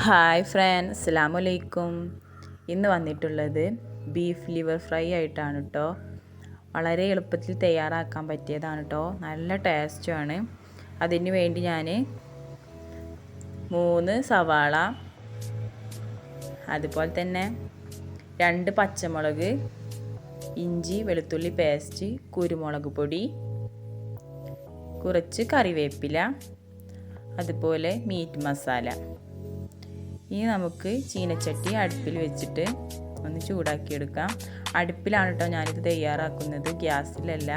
Hi front അസ്സാം വലൈക്കും ഇന്ന് വന്നിട്ടുള്ളത് ബീഫ് ലിവർ ഫ്രൈ ആയിട്ടാണ് കേട്ടോ വളരെ എളുപ്പത്തിൽ തയ്യാറാക്കാൻ പറ്റിയതാണ് കേട്ടോ നല്ല ടേസ്റ്റുമാണ് അതിന് വേണ്ടി ഞാൻ മൂന്ന് സവാള അതുപോലെ തന്നെ രണ്ട് പച്ചമുളക് ഇഞ്ചി വെളുത്തുള്ളി പേസ്റ്റ് കുരുമുളക് പൊടി കുറച്ച് കറിവേപ്പില അതുപോലെ മീറ്റ് മസാല ഇനി നമുക്ക് ചീനച്ചട്ടി അടുപ്പിൽ വെച്ചിട്ട് ഒന്ന് ചൂടാക്കിയെടുക്കാം. അടുപ്പിലാണ് കേട്ടോ ഞാനിത് തയ്യാറാക്കുന്നത്. ഗ്യാസിലല്ല.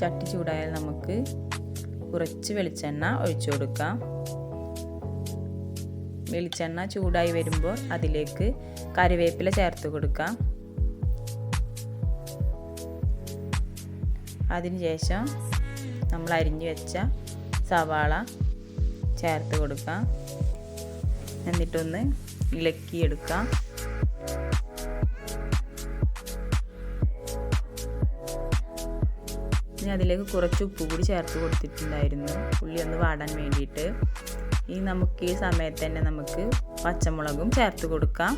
ചട്ടി ചൂടായാൽ നമുക്ക് കുറച്ച് വെളിച്ചെണ്ണ ഒഴിച്ചു കൊടുക്കാം. വെളിച്ചെണ്ണ ചൂടായി വരുമ്പോൾ അതിലേക്ക് കറിവേപ്പില ചേർത്ത് കൊടുക്കാം. അതിനുശേഷം നമ്മൾ അരിഞ്ഞു വെച്ച സവാള ചേർത്ത് കൊടുക്കാം. എന്നിട്ടൊന്ന് ഇളക്കിയെടുക്കാം. ഇനി അതിലേക്ക് കുറച്ച് ഉപ്പ് കൂടി ചേർത്ത് കൊടുത്തിട്ടുണ്ടായിരുന്നു. ഉള്ളി ഒന്ന് വാടാൻ വേണ്ടിയിട്ട്. ഇനി നമുക്ക് ഈ സമയത്ത് തന്നെ നമുക്ക് പച്ചമുളകും ചേർത്ത് കൊടുക്കാം.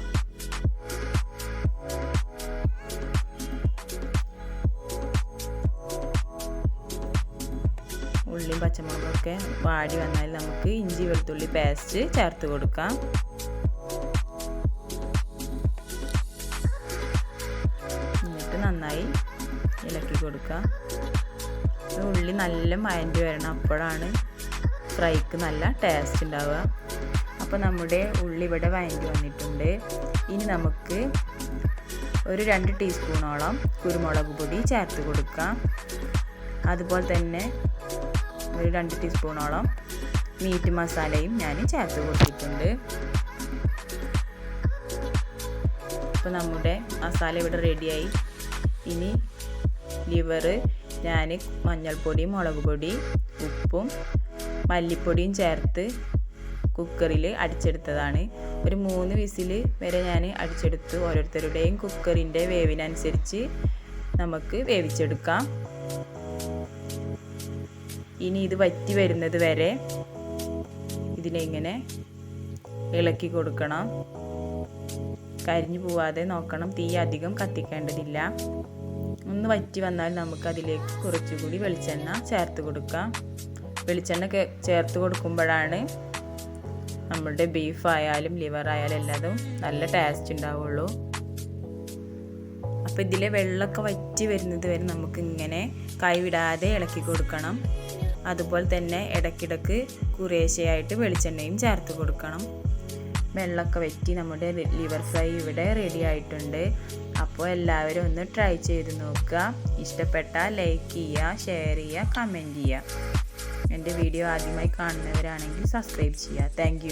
ഉള്ളിയും പച്ചമുളകൊക്കെ വാടി വന്നാൽ നമുക്ക് ഇഞ്ചി വെളുത്തുള്ളി പേസ്റ്റ് ചേർത്ത് കൊടുക്കാം. എന്നിട്ട് നന്നായി ഇളക്കി കൊടുക്കാം ഉള്ളി നല്ല മയണ്ടി വരണം. അപ്പോഴാണ് ഫ്രൈക്ക് നല്ല ടേസ്റ്റ് ഉണ്ടാവുക. അപ്പോൾ നമ്മുടെ ഉള്ളി ഇവിടെ വയണ്ടി വന്നിട്ടുണ്ട്. ഇനി നമുക്ക് ഒരു രണ്ട് ടീസ്പൂണോളം കുരുമുളക് പൊടി ചേർത്ത് കൊടുക്കാം. അതുപോലെ തന്നെ ഒരു രണ്ട് ടീസ്പൂണോളം മീറ്റ് മസാലയും ഞാൻ ചേർത്ത് കൊടുത്തിട്ടുണ്ട്. അപ്പോൾ നമ്മുടെ മസാല ഇവിടെ റെഡിയായി. ഇനി ലിവർ ഞാൻ മഞ്ഞൾപ്പൊടി മുളക് പൊടി ഉപ്പും മല്ലിപ്പൊടിയും ചേർത്ത് കുക്കറിൽ അടിച്ചെടുത്തതാണ്. ഒരു മൂന്ന് വിസിൽ വരെ ഞാൻ അടിച്ചെടുത്ത് ഓരോരുത്തരുടെയും കുക്കറിന്റെ വേവിനനുസരിച്ച് നമുക്ക് വേവിച്ചെടുക്കാം. ഇനി ഇത് വറ്റി വരുന്നത് വരെ ഇതിനെ ഇങ്ങനെ ഇളക്കി കൊടുക്കണം. കരിഞ്ഞു പോവാതെ നോക്കണം. തീ അധികം കത്തിക്കേണ്ടതില്ല. ഒന്ന് വറ്റി വന്നാൽ നമുക്ക് അതിലേക്ക് കുറച്ചുകൂടി വെളിച്ചെണ്ണ ചേർത്ത് കൊടുക്കാം. വെളിച്ചെണ്ണ ചേർത്ത് കൊടുക്കുമ്പോഴാണ് നമ്മുടെ ബീഫ് ആയാലും ലിവർ ആയാലും എല്ലാതും നല്ല ടേസ്റ്റ് ഉണ്ടാവുള്ളൂ. അപ്പോൾ ഇതിലെ വെള്ളമൊക്കെ വറ്റി വരുന്നത് വരെ നമുക്ക് ഇങ്ങനെ കൈവിടാതെ ഇളക്കി കൊടുക്കണം. അതുപോലെ തന്നെ ഇടയ്ക്കിടയ്ക്ക് കുറേശ്ശെയായിട്ട് വെളിച്ചെണ്ണയും ചേർത്ത് കൊടുക്കണം. വെള്ളമൊക്കെ വെറ്റി നമ്മുടെ ലിവർ ഫ്രൈ ഇവിടെ റെഡി ആയിട്ടുണ്ട്. അപ്പോൾ എല്ലാവരും ഒന്ന് ട്രൈ ചെയ്ത് നോക്കുക. ഇഷ്ടപ്പെട്ടാൽ ലൈക്ക് ചെയ്യുക ഷെയർ ചെയ്യുക കമന്റ് ചെയ്യുക. എന്റെ വീഡിയോ ആദ്യമായി കാണുന്നവരാണെങ്കിൽ സബ്സ്ക്രൈബ് ചെയ്യുക. താങ്ക്